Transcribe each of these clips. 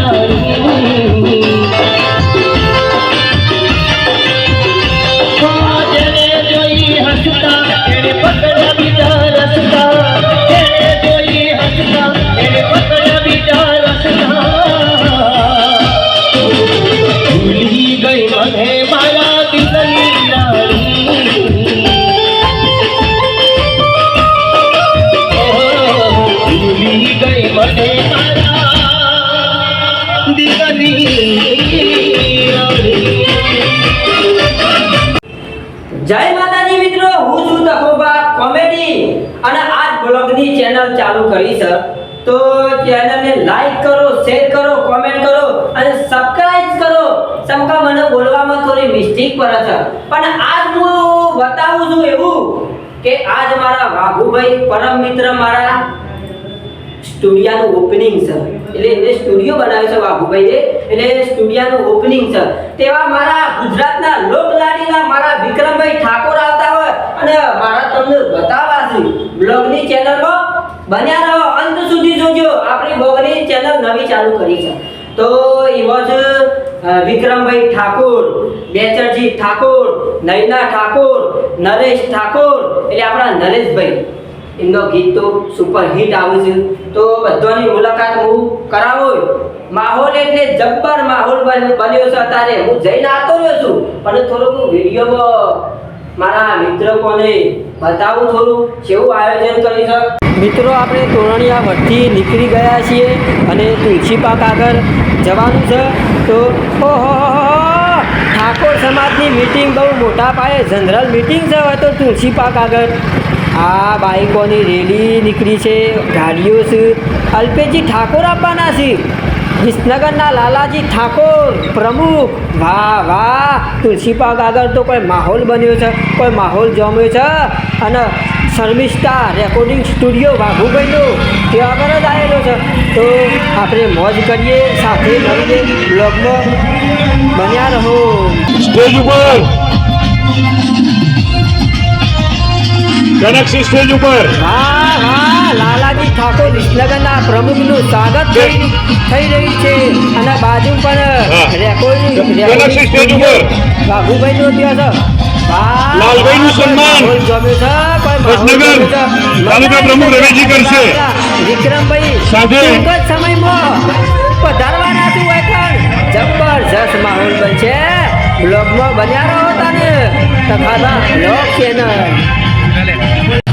冷 comedy આ આજ બ્લોગની ચેનલ ચાલુ કરી છે તો ચેનલને લાઈક કરો શેર કરો કોમેન્ટ કરો અને સબસ્ક્રાઇબ કરો. સમકા મને બોલવામાં થોડી મિસ્ટેક પડે છે. પણ આજ હું બતાવું છું એવું કે આજ મારા વાઘુભાઈ પરમ મિત્ર મારા સ્ટુડિયાનું ઓપનિંગ છે એટલે એને સ્ટુડિયો બનાવ્યો છે વાઘુભાઈએ. એટલે સ્ટુડિયાનું ઓપનિંગ છે તેવા મારા ગુજરાતના લોકલાડીના મારા વિક્રમભાઈ ઠાકોર આવતા હોય અને મારા તમને બતાવવા છું. બ્લોગની ચેનલમાં બન્યા રહો. અંત સુધી જોજો. આપણી બ્લોગની ચેનલ નવી ચાલુ કરી છે. તો એવો જ વિક્રમભાઈ ઠાકોર, બેચરજી ઠાકોર, નયના ઠાકોર, નરેશ ઠાકોર, એટલે આપણા નરેશભાઈ. એમનો ગીત તો સુપર હિટ આવ્યું છે. તો બધાની મુલાકાત હું કરાવો. માહોલ એટલે જબ્બર માહોલ બન- બન્યો છે. અત્યારે હું જઈને આવતો રહ્યો છું. પણ થોડુંક વિડીયોમાં મારા મિત્રોને બતાવું થોડું, કેવું આયોજન કરી શક? મિત્રો, આપણે તોરણિયા વટથી નીકળી ગયા છીએ અને તુલસી પાક આગળ જવાનું છે. તો ઓહો ઠાકોર સમાજની મીટિંગ બહુ મોટા પાયે જનરલ મીટિંગ છે તો તુલસી પાક આગળ. આ બાઈકોની રેલી નીકળી છે. ગાડીઓ છે. અલ્પેશજી, ઠાકોર આપવાના છે. વિસનગરના લાલાજી ઠાકોર પ્રમુખ. વાહ વાહ તુલસી પાક આગળ તો કોઈ માહોલ બન્યો છે કોઈ માહોલ જમ્યો છે. અને શર્મિષ્ઠા રેકોર્ડિંગ સ્ટુડિયો વાઘુભાઈનો તે આગળ જ આવેલો છે. તો આપણે મોજ કરીએ સાથે મળીને બ્લોગમાં બન્યા રહો. સ્ટેજ ઉપર. કનક સ્ટેજ ઉપર. વાહ. વિસનગરના પ્રમુખનું સ્વાગત થઈ થઈ રહ્યું છે અને બાજુ પણ ઉપર. બાબુભાઈ નો ત્યાં સન્માન. તાલુકા પ્રમુખ રવિજી કરશે. વિક્રમભાઈ સાથે. ટૂંક જ સમયમાં પધારવાના છું એકણ જબરજસ્ત માહોલ બનશે બ્લોગમાં બન્યા રહો તને તખાતા બ્લોગ ચેનલ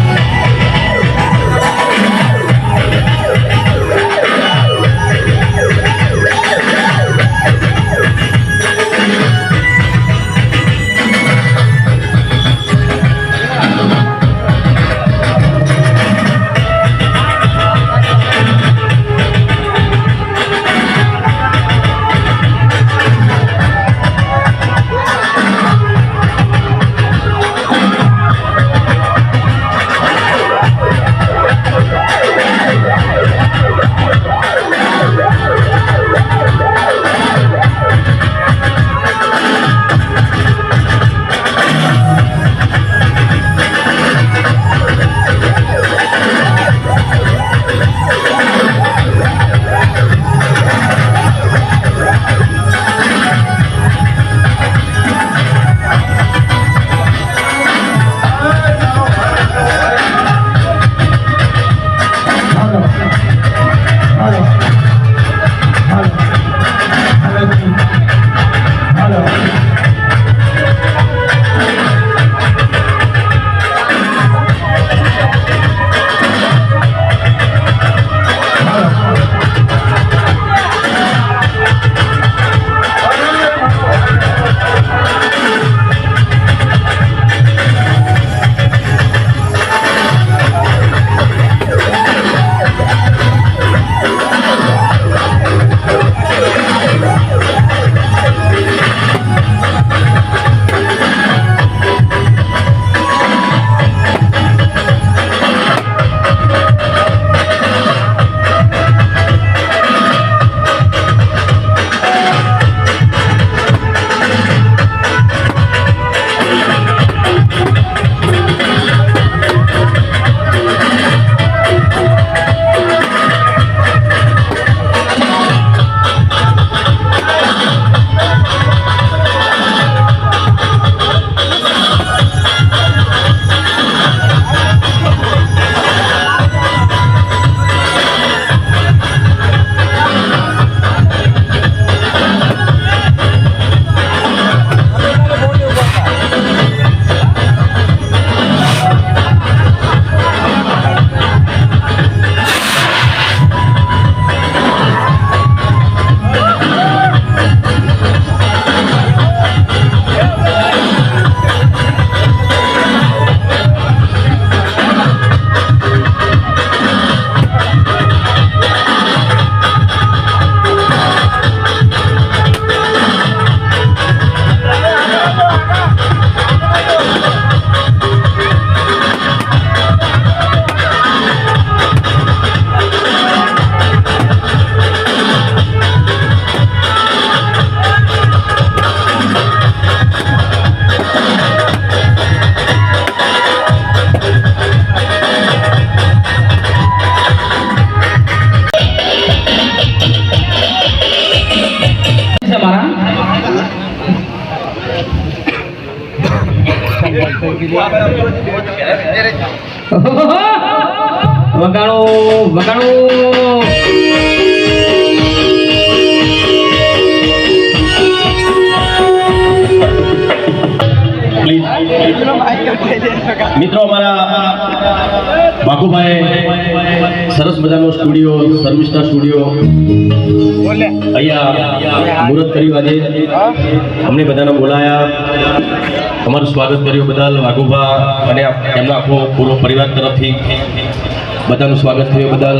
વગાડો વગાડો. મિત્રો અમારા બાકુભાઈ સરસ મજાનો સ્ટુડિયો શર્મિષ્ઠા સ્ટુડિયો. અહીંયા મુહૂર્ત કર્યું આજે. અમને બધાને બોલાયા. અમારું સ્વાગત કર્યું બદલ વાઘુભા અને એમના આખો પૂરો પરિવાર તરફથી. બધાનું સ્વાગત થયું બદલ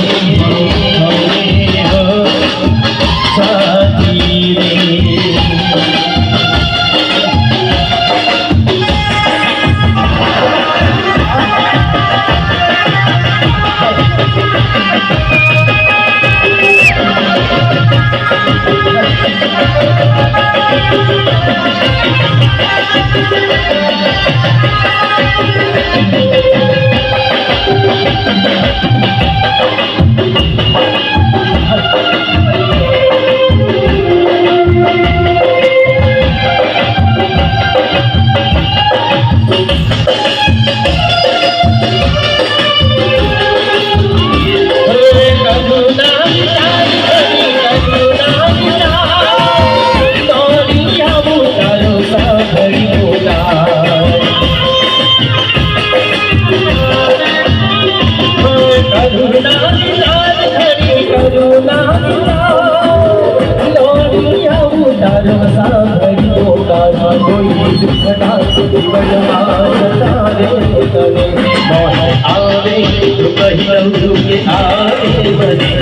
આવે કહી રહું કે આવે મને